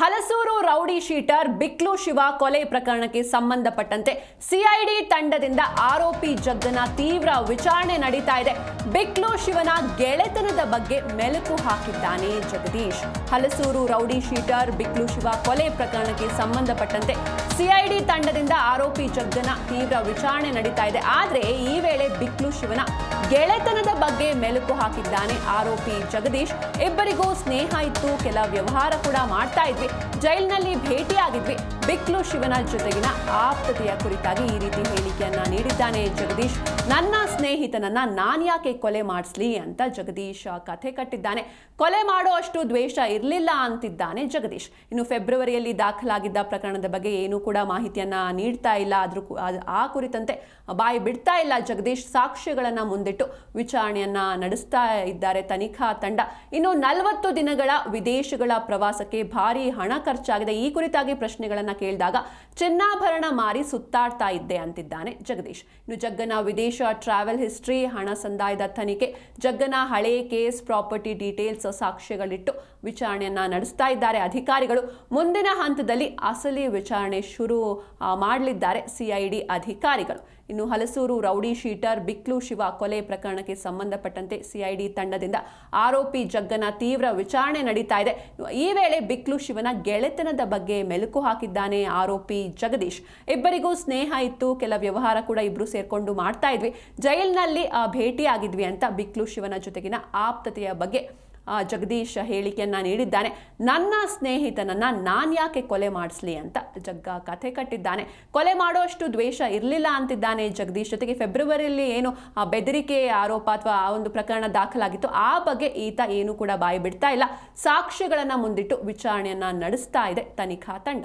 Halasuru rowdy sheeter Biklu Shiva ಕೊಲೆ ಪ್ರಕರಣಕ್ಕೆ ಸಂಬಂಧಪಟ್ಟಂತೆ ಸಿಐಡಿ ತಂಡದಿಂದ ಆರೋಪಿ ಜಗ್ಗನ ತೀವ್ರ ವಿಚಾರಣೆ ನಡೀತಾ ಇದೆ. ಬಿಕ್ಲು ಶಿವನ ಗೆಳೆತನದ ಬಗ್ಗೆ ಮೆಲುಕು ಹಾಕಿದ್ದಾನೆ ಜಗದೀಶ್. ಹಲಸೂರು ರೌಡಿ ಶೀಟರ್ ಬಿಕ್ಲು ಶಿವ ಕೊಲೆ ಪ್ರಕರಣಕ್ಕೆ ಸಂಬಂಧಪಟ್ಟಂತೆ ಸಿಐಡಿ ತಂಡದಿಂದ ಆರೋಪಿ ಜಗ್ಗನ ತೀವ್ರ ವಿಚಾರಣೆ ನಡೀತಾ ಇದೆ. ಆದರೆ ಈ ವೇಳೆ ಬಿಕ್ಲು ಶಿವನ ಗೆಳೆತನದ ಬಗ್ಗೆ ಮೆಲುಕು ಹಾಕಿದ್ದಾನೆ ಆರೋಪಿ ಜಗದೀಶ್. ಇಬ್ಬರಿಗೂ ಸ್ನೇಹ ಇತ್ತು, ಕೆಲ ವ್ಯವಹಾರ ಕೂಡ ಮಾಡ್ತಾ ಇದ್ವಿ. ಜೈಲಿನಲ್ಲಿ ಭೇಟಿಯಾಗಿದ್ವಿ. ಬಿಕ್ಲು ಶಿವನ ಜೊತೆಗಿನ ಆಪ್ತತೆಯ ಕುರಿತಾಗಿ ಈ ರೀತಿ ಹೇಳಿಕೆಯನ್ನ ನೀಡಿದ್ದಾನೆ. ಜಗದೀಶ್, ನನ್ನ ಸ್ನೇಹಿತನನ್ನ ನಾನ್ಯಾಕೆ ಕೊಲೆ ಮಾಡಿಸ್ಲಿ ಅಂತ ಜಗದೀಶ್ ಕಥೆ ಕಟ್ಟಿದ್ದಾನೆ. ಕೊಲೆ ಮಾಡೋ ಅಷ್ಟು ದ್ವೇಷ ಇರಲಿಲ್ಲ ಅಂತಿದ್ದಾನೆ ಜಗದೀಶ್. ಇನ್ನು ಫೆಬ್ರವರಿಯಲ್ಲಿ ದಾಖಲಾಗಿದ್ದ ಪ್ರಕರಣದ ಬಗ್ಗೆ ಏನೂ ಕೂಡ ಮಾಹಿತಿಯನ್ನ ನೀಡ್ತಾ ಇಲ್ಲ. ಆದ್ರೂ ಆ ಕುರಿತಂತೆ ಬಾಯಿ ಬಿಡ್ತಾ ಇಲ್ಲ ಜಗದೀಶ್. ಸಾಕ್ಷ್ಯಗಳನ್ನ ಮುಂದಿಟ್ಟು ವಿಚಾರಣೆಯನ್ನ ನಡೆಸ್ತಾ ಇದ್ದಾರೆ ತನಿಖಾ ತಂಡ. ಇನ್ನು ನಲವತ್ತು ದಿನಗಳ ವಿದೇಶಗಳ ಪ್ರವಾಸಕ್ಕೆ ಭಾರಿ ಹಣ ಖರ್ಚಾಗಿದೆ. ಈ ಕುರಿತಾಗಿ ಪ್ರಶ್ನೆಗಳನ್ನ ಕೇಳಿದಾಗ, ಚಿನ್ನಾಭರಣ ಮಾರಿ ಸುತ್ತಾಡ್ತಾ ಇದ್ದೆ ಅಂತಿದ್ದಾನೆ ಜಗದೀಶ್. ಇನ್ನು ಜಗ್ಗನ ವಿದೇಶ ಟ್ರಾವೆಲ್ ಹಿಸ್ಟ್ರಿ, ಹಣ ಸಂದಾಯದ ತನಿಖೆ, ಜಗ್ಗನ ಹಳೆ ಕೇಸ್ ಪ್ರಾಪರ್ಟಿ ಡೀಟೇಲ್ಸ್ ಸಾಕ್ಷ್ಯಗಳಿಟ್ಟು ವಿಚಾರಣೆಯನ್ನ ನಡೆಸ್ತಾ ಇದ್ದಾರೆ ಅಧಿಕಾರಿಗಳು. ಮುಂದಿನ ಹಂತದಲ್ಲಿ ಅಸಲಿ ವಿಚಾರಣೆ ಶುರು ಮಾಡಲಿದ್ದಾರೆ ಸಿಐಡಿ ಅಧಿಕಾರಿಗಳು. ಇನ್ನು ಹಲಸೂರು ರೌಡಿ ಶೀಟರ್ ಬಿಕ್ಲು ಶಿವ ಕೊಲೆ ಪ್ರಕರಣಕ್ಕೆ ಸಂಬಂಧಪಟ್ಟಂತೆ ಸಿಐಡಿ ತಂಡದಿಂದ ಆರೋಪಿ ಜಗ್ಗನ ತೀವ್ರ ವಿಚಾರಣೆ ನಡೀತಾ ಇದೆ. ಈ ವೇಳೆ ಬಿಕ್ಲು ಶಿವನ ಗೆಳೆತನದ ಬಗ್ಗೆ ಮೆಲುಕು ಹಾಕಿದ್ದಾನೆ ಆರೋಪಿ ಜಗದೀಶ್ ಇಬ್ಬರಿಗೂ ಸ್ನೇಹ ಇತ್ತು ಕೆಲ ವ್ಯವಹಾರ ಕೂಡ ಇಬ್ರು ಸೇರ್ಕೊಂಡು ಮಾಡ್ತಾ ಇದ್ವಿ ಜೈಲಿನಲ್ಲಿ ಆ, ಭೇಟಿಯಾಗಿದ್ವಿ ಅಂತ ಬಿಕ್ಲು ಶಿವನ ಜೊತೆಗಿನ ಆಪ್ತತೆಯ ಬಗ್ಗೆ ಆ, ಜಗದೀಶ್ ಹೇಳಿಕೆಯನ್ನ ನೀಡಿದ್ದಾನೆ ನನ್ನ ಸ್ನೇಹಿತನನ್ನ ನಾನ್ ಯಾಕೆ ಕೊಲೆ ಮಾಡಿಸ್ಲಿ ಅಂತ ಜಗ್ಗ ಕಥೆ ಕಟ್ಟಿದ್ದಾನೆ ಕೊಲೆ ಮಾಡೋಷ್ಟು ದ್ವೇಷ ಇರಲಿಲ್ಲ ಅಂತಿದ್ದಾನೆ ಜಗದೀಶ್ ಜೊತೆಗೆ ಫೆಬ್ರವರಿಯಲ್ಲಿ ಏನು ಆ, ಬೆದರಿಕೆ ಆರೋಪ ಅಥವಾ ಆ ಒಂದು ಪ್ರಕರಣ ದಾಖಲಾಗಿತ್ತು ಆ ಬಗ್ಗೆ ಈತ ಏನು ಕೂಡ ಬಾಯಿ ಬಿಡ್ತಾ ಇಲ್ಲ ಸಾಕ್ಷ್ಯಗಳನ್ನ ಮುಂದಿಟ್ಟು ವಿಚಾರಣೆಯನ್ನ ನಡೆಸ್ತಾ ಇದೆ ತನಿಖಾ ತಂಡ